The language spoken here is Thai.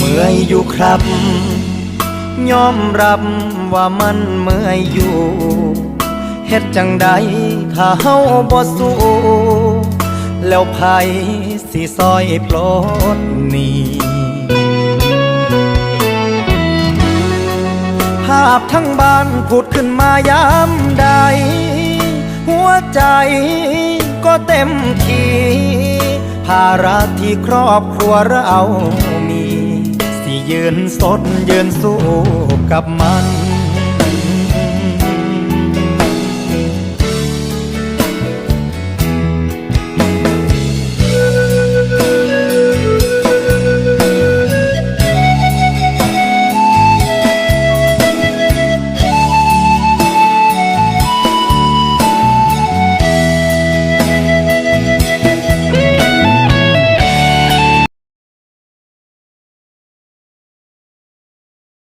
เมื่อยอยู่ครับ ยอมรับว่ามันเมื่อยอยู่เฮ็ดจังใดถ้าเฮาบ่สู้แล้วไผสิซอยปลดหนี้ภาพทั้งบ้านผุดขึ้นมายามใด หัวใจก็เต็มทีภาระที่ครอบครัวเรา สิยืนสดยืนสู้กับมัน